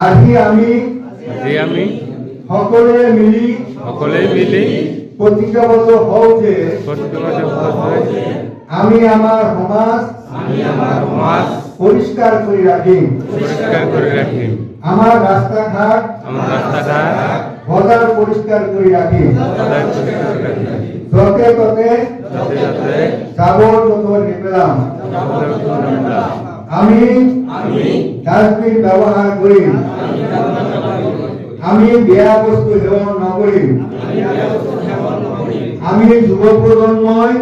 আজি আমি আজি আমি সকলোৱে মিলি সকলোৱে মিলি প্ৰতিজ্ঞাবদ্ধ হওঁ যে প্ৰতিজ্ঞাবদ্ধ আমি আমাৰ সমাজ আমি আমাৰ সমাজ পৰিষ্কাৰ কৰি ৰাখিম। পৰিষ্কাৰ কৰি ৰাখিম। আমাৰ ৰাস্তা ঘাট আমাৰ ৰাস্তা ঘাট বজাৰ পৰিষ্কাৰ কৰি ৰাখিম। সদায় পৰিষ্কাৰ কৰি ৰাখিম। য'তে ত'তে যাতে যাতে জাবৰ জোঁথৰ নেপেলাম। জাবৰ-জোঁথৰ নেপেলাওঁ। আমি ডাষ্টবিন ব্যৱহাৰ কৰিম আমি বেয়া বস্তু সেৱন নকৰিম আমি যুৱ প্ৰজন্মই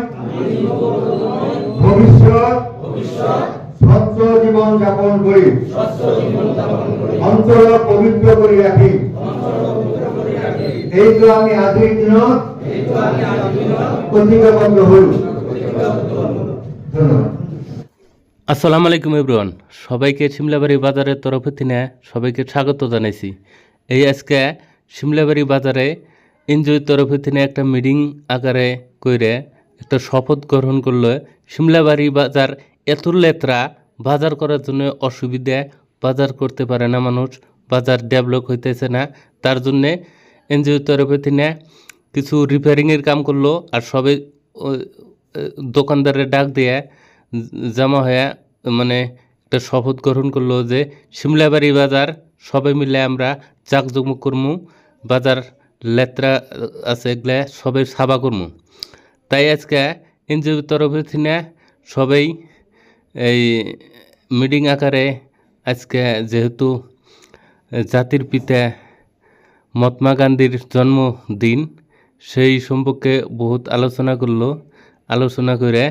ভৱিষ্যত স্বচ্ছ জীৱন যাপন কৰিম অঞ্চলক পবিত্ৰ কৰি ৰাখিম এইটো আমি আজিৰ দিনত প্ৰতিজ্ঞাবদ্ধ হল ধন্যবাদ। আসসালামু আলাইকুম এভরিওয়ান। সবাইকে শিমলাবাড়ি বাজারের তরফ থেকে সবাইকে স্বাগত জানাইছি। এই আজকে শিমলাবাড়ি বাজারে এনজিওর তরফ থেকে একটা মিটিং আকারে কইরে একটা শপথ গ্রহণ করল শিমলাবাড়ি বাজার এত লেত্রা, বাজার করার জন্য অসুবিধা, বাজার করতে পারে না মানুষ, বাজার ডেভেলপ হইতেছে না। তার জন্যে এনজিওর তরফ থেকে কিছু রিপেয়ারিংয়ের কাম করল আর সবে দোকানদারের ডাক দিয়ে জমা হয়ে মানে একটা শপথ গ্রহণ করল যে শিমলাবাড়ি বাজার, সবাই মিলে আমরা জাকজমক করমু। বাজার লেত্রা আছে, এগুলা সবাই সাবা করমু। তাই আজকে এনজিওর তরফ থেকে সবাই এই মিটিং আকারে আজকে যেহেতু জাতির পিতা মহাত্মা গান্ধীর জন্মদিন, সেই সম্পর্কে বহুত আলোচনা করল। আলোচনা করে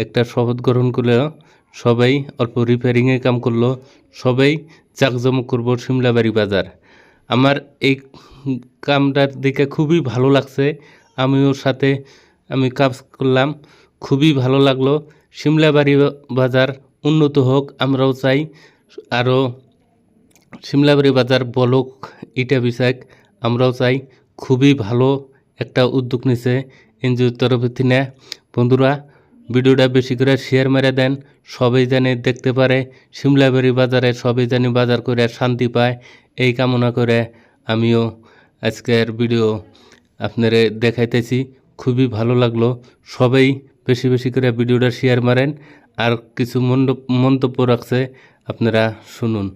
একটা শপথ গ্রহণ করল। সবাই অল্প রিপেয়ারিংয়ে কাম করল। সবাই জাকজমক করব শিমলাবাড়ি বাজার। আমার এই কামটার দিকে খুবই ভালো লাগছে। আমিও সাথে আমি কাজ করলাম। খুবই ভালো লাগল। শিমলাবাড়ি বা- বাজার উন্নত হোক, আমরাও চাই। আরও সিমলাবাড়ি বাজার বলক, ইটা বিষয়ক আমরাও চাই। খুবই ভালো একটা উদ্যোগ নিছে এনজিওর তরফ থেকে। বন্ধুরা ভিডিওটা বেশি করে শেয়ার মেরে দেন। সবাই জানি দেখতে পারে সিমলাবাড়ি বাজারে সবাই জানি বাজার করে শান্তি পায়। এই কামনা করে আমিও আজকের ভিডিও আপনারে দেখাইতেছি। খুবই ভালো লাগল। সবাই বেশি বেশি করে ভিডিওটা শেয়ার মারেন। আর কিছু মন্তব্য রাখছে আপনারা শুনুন।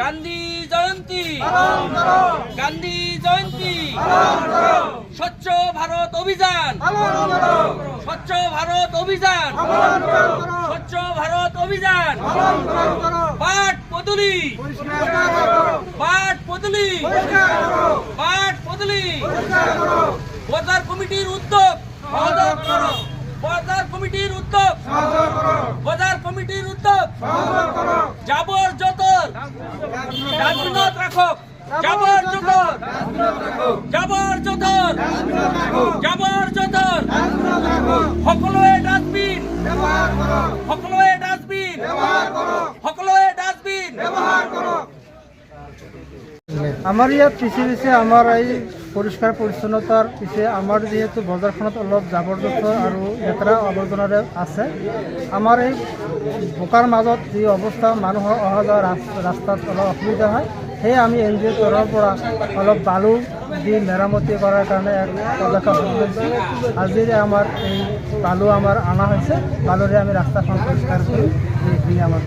গান্ধী জয়ন্তী। গান্ধী জয়ন্তী। স্বচ্ছ অভিযান। স্বচ্ছ ভারত অভিযান। স্বচ্ছ ভারত অভিযান। পাট পদুলি। পাট পদুলি। পাট পদুলি। বাজার কমিটির উদ্যোগ। বাজার কমিটির উদ্যোগ। বাজার কমিটির উদ্যোগ। জাবর জতর। ডাস্টবিনত রাখক জাবর জতর। জাবর জতর। সকলোৱে ডাষ্টবিন সকলোৱে ডাষ্টবিন সকলোৱে ডাষ্টবিন আমাৰ ইয়াত পিছে পিছে আমাৰ এই পৰিষ্কাৰ পৰিচ্ছন্নতাৰ পিছে আমাৰ যিহেতু বজাৰখনত অলপ জাবৰ জোঁথৰ আৰু লেতেৰা আৱৰ্জনাৰে আছে আমাৰ এই বোকাৰ মাজত যি অৱস্থা মানুহৰ অহা যোৱা ৰাস- ৰাস্তাত অলপ অসুবিধা হয়। সেয়ে আমি এন জি অ'ৰ তৰফৰ পৰা অলপ বালু দি মেরামতি করার কারণে এক পদক্ষেপ হয়েছে আজিরে আমাৰ এই বালু আমার আনা হয়েছে, বালুরে আমি রাস্তা সংস্কার করি, এই আমাৰ